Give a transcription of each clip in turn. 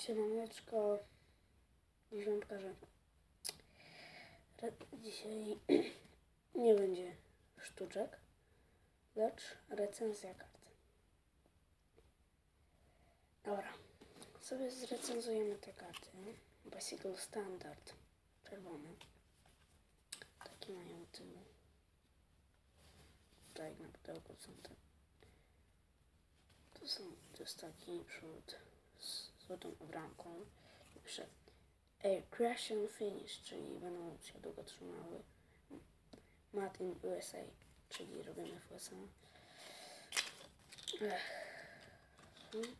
Siemaneczko, dziesiątkarze. Re- Dzisiaj nie będzie sztuczek, lecz recenzja kart. Dobra, sobie zrecenzujemy te karty. Bicycle Standard, czerwony. Taki mają tył. Tutaj na pudełku są te. To, są, to jest taki przód z złotą Pisze Air Crash and Finish, czyli będą się długo trzymały. Mat in USA, czyli robimy w USA. Ech. Hmm.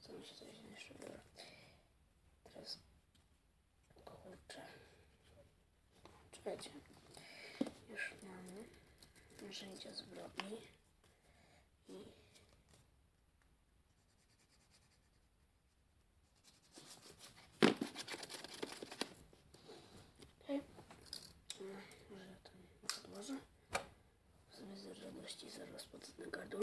Co mi się coś jeszcze wybrać? Teraz kurczę. Czekajcie. Już mamy narzędzia zbrodni Okej. No, Może ja to nie podłożę. Sobie radości zaraz podnę gardło.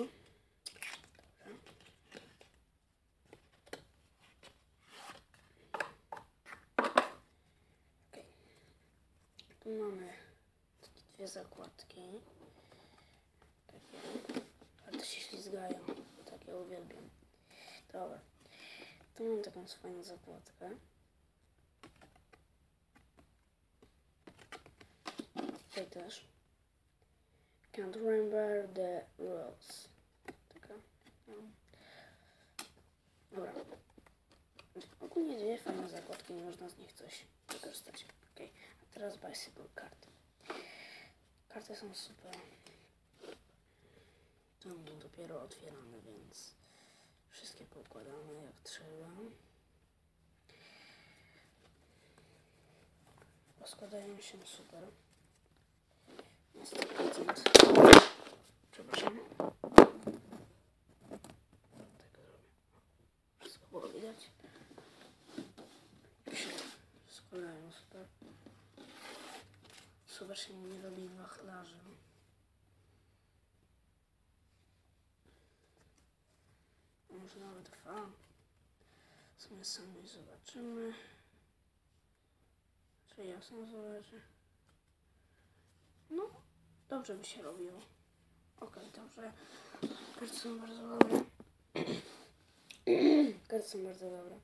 Tu mamy dwie zakładki. Takie. Ale się ślizgają. Takie uwielbiam. Dobra. Tu mam taką fajną zakładkę. Tutaj też. Can't remember the rules. Taka. No. Dobra. Ogólnie dwie fajne zakładki, można z nich coś wykorzystać. Ok, a teraz bicycle karty. Karty są super. To dopiero otwieramy, więc wszystkie poukładamy jak trzeba. Rozkładają się super. Na 100%. Przepraszam. Tak zrobię. Wszystko było widać. Się składają super. Się nie robi wachlarzy. Może nawet dwa. Sobie sami zobaczymy. Czy ja sam? No, dobrze mi się robiło. Okej, dobrze. Karty są bardzo dobre. karty są bardzo dobre.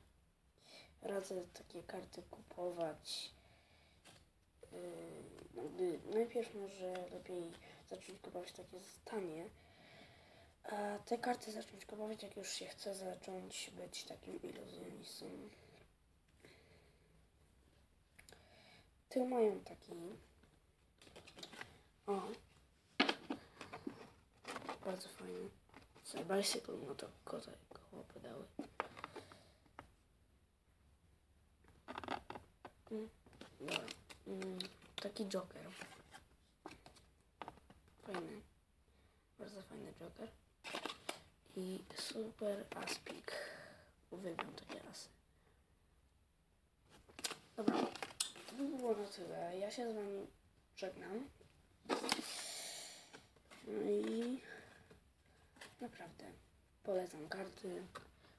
Radzę takie karty kupować. Yy, najpierw może lepiej zacząć kupować takie tanie. A te karty zacząć kupować, jak już się chce zacząć być takim iluzjonistą. Tył mają taki o. Bardzo fajny. Sobie bicycle, no to kota koło pedały. Mm, dobra. Mm, taki Joker. Fajny. Bardzo fajny Joker. I super Aspik. Uwielbiam takie asy. Dobra. To by było na tyle. Ja się z wami żegnam. No i naprawdę polecam karty.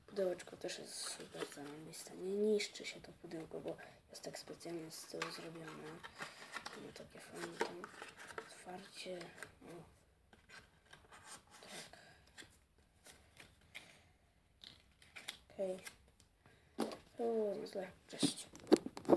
Pudełeczko też jest super zarąbiste. Nie niszczy się to pudełko, bo jest tak specjalnie z tyłu zrobione. Ma takie fajne tam otwarcie. O. Tak. Okej. Okay. To było. Cześć.